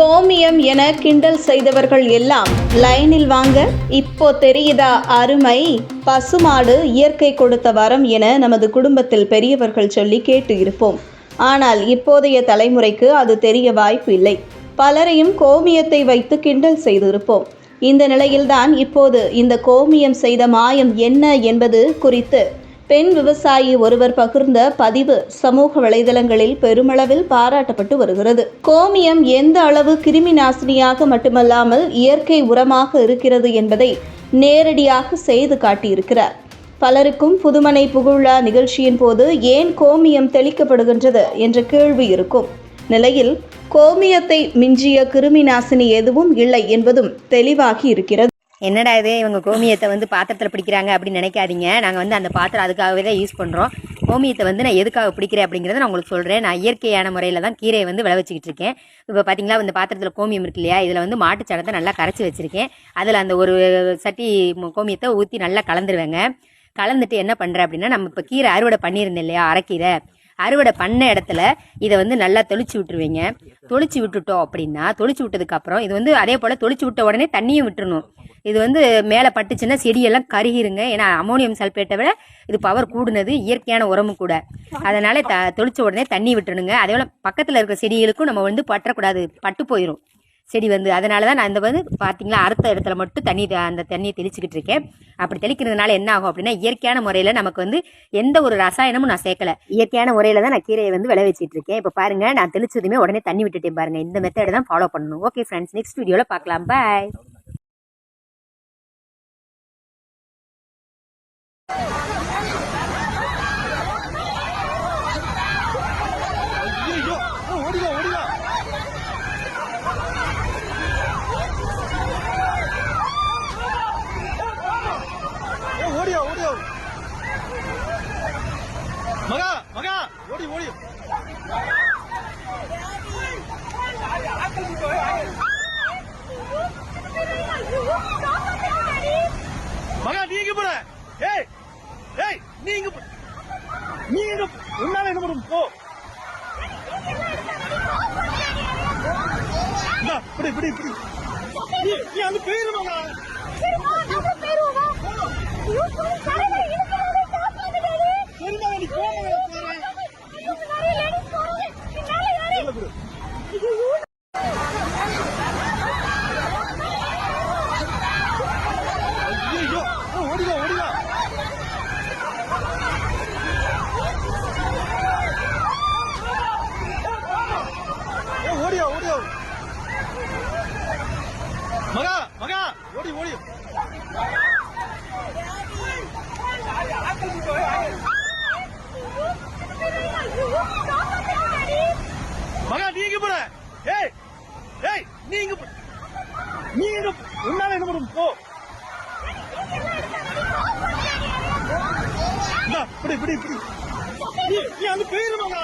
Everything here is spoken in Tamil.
கோமியம் என கிண்டல் செய்தவர்கள் எல்லாம் லைனில் வாங்க இப்போ தெரியுதா அருமை? பசுமாடு இயற்கை கொடுத்த வரம் என நமது குடும்பத்தில் பெரியவர்கள் சொல்லி கேட்டு இருப்போம். ஆனால் இப்போதைய தலைமுறைக்கு அது தெரிய வாய்ப்பு இல்லை. பலரையும் கோமியத்தை வைத்து கிண்டல் செய்திருப்போம். இந்த நிலையில்தான் இப்போது இந்த கோமியம் செய்த மாயம் என்ன என்பது குறித்து பெண் விவசாயி ஒருவர் பகிர்ந்த பதிவு சமூக வலைதளங்களில் பெருமளவில் பாராட்டப்பட்டு வருகிறது. கோமியம் எந்த அளவு கிருமி நாசினியாக மட்டுமல்லாமல் இயற்கை உரமாக இருக்கிறது என்பதை நேரடியாக செய்து காட்டியிருக்கிறார். பலருக்கும் புதுமனை புகழா நிகழ்ச்சியின் போது ஏன் கோமியம் தெளிக்கப்படுகின்றது என்ற கேள்வி இருக்கும். நிலையில் கோமியத்தை மிஞ்சிய கிருமி நாசினி எதுவும் இல்லை என்பதும் தெளிவாகி இருக்கிறது. என்னடா இது? இவங்க கோமியத்தை வந்து பாத்திரத்தில் பிடிக்கிறாங்க அப்படின்னு நினைக்காதீங்க. நாங்கள் வந்து அந்த பாத்திரம் அதுக்காகவே தான் யூஸ் பண்ணுறோம் கோமியத்தை வந்து நான் எதுக்காக பிடிக்கிறேன் அப்படிங்கிறத நான் உங்களுக்கு சொல்கிறேன் நான் இயற்கையான முறையில் தான் கீரையை வந்து விளைவிச்சிக்கிட்டு இருக்கேன். இப்போ பார்த்தீங்களா இந்த பாத்திரத்தில் கோமியம் இருக்கு இல்லையா? இதில் வந்து மாட்டு சாணத்தை நல்லா கரைச்சி வச்சுருக்கேன். அதில் அந்த ஒரு சட்டி கோமியத்தை ஊற்றி நல்லா கலந்துருவேங்க. கலந்துட்டு என்ன பண்ணுறேன் அப்படின்னா நம்ம இப்போ கீரை அறுவடை பண்ணியிருந்தேன் இல்லையா அரைக்கீரை. அறுவடை பண்ண இடத்துல இதை வந்து நல்லா தொளிச்சு விட்டுருவீங்க. தொளிச்சு விட்டுட்டோம் அப்படின்னா தொளிச்சு விட்டதுக்கப்புறம் இது வந்து அதே போல் தொளிச்சு விட்ட உடனே தண்ணியும் விட்டுறணும். இது வந்து மேலே பட்டுச்சுன்னா செடியெல்லாம் கருகிருங்க. ஏன்னா அமோனியம் சல்பேட்டை விட இது பவர் கூடுனது இயற்கையான உரமும் கூட. அதனால த தொளிச்ச உடனே தண்ணி விட்டுருணுங்க அதே போல் பக்கத்தில் இருக்கிற செடிகளுக்கும் நம்ம வந்து பற்றக்கூடாது. பட்டு போயிடும் செடி வந்து. அதனால தான் நான் இந்த வந்து பார்த்தீங்களா அறுத்த இடத்துல மட்டும் தண்ணி அந்த தண்ணியை தெளிச்சுக்கிட்டு இருக்கேன். அப்படி தெளிக்கிறதுனால என்ன ஆகும் அப்படின்னா இயற்கையான முறையில் நமக்கு வந்து எந்த ஒரு ரசாயனமும் நான் சேர்க்கல. இயற்கையான முறையில் தான் நான் கீரையை வந்து விளைவிச்சிட்டு இருக்கேன். இப்போ பாருங்கள் நான் தெளிச்சதுமே உடனே தண்ணி விட்டுட்டேன் பாருங்கள் இந்த மெத்தடை தான் ஃபாலோ பண்ணணும். ஓகே ஃப்ரெண்ட்ஸ் நெக்ஸ்ட் வீடியோவில் பார்க்கலாம் பாய் ஐயோ ஓடிவா ஓடியா ஓடியா மகா மகா ஓடி ஓடி மகா நீங்க போற ஏய் ஏய் நீங்க நீங்க உன்னால என்ன பண்ணும் போ. இப்படி இப்படி இப்படி நீ நீ அங்க போயிருமாங்க சரிமா நீ போங்க போறேன் ஐயோ ஓடிவா ஓடிவா ஏய், ஓடியா ஓடியா மகா மகா. ஓடி ஓடி. மகா நீங்க போற ஏய் ஏய் நீங்க நீங்க உன்னால என்ன பண்ணும் போ. இப்படி இப்படி இப்படி. நீ நீ அங்க போயிருமாங்க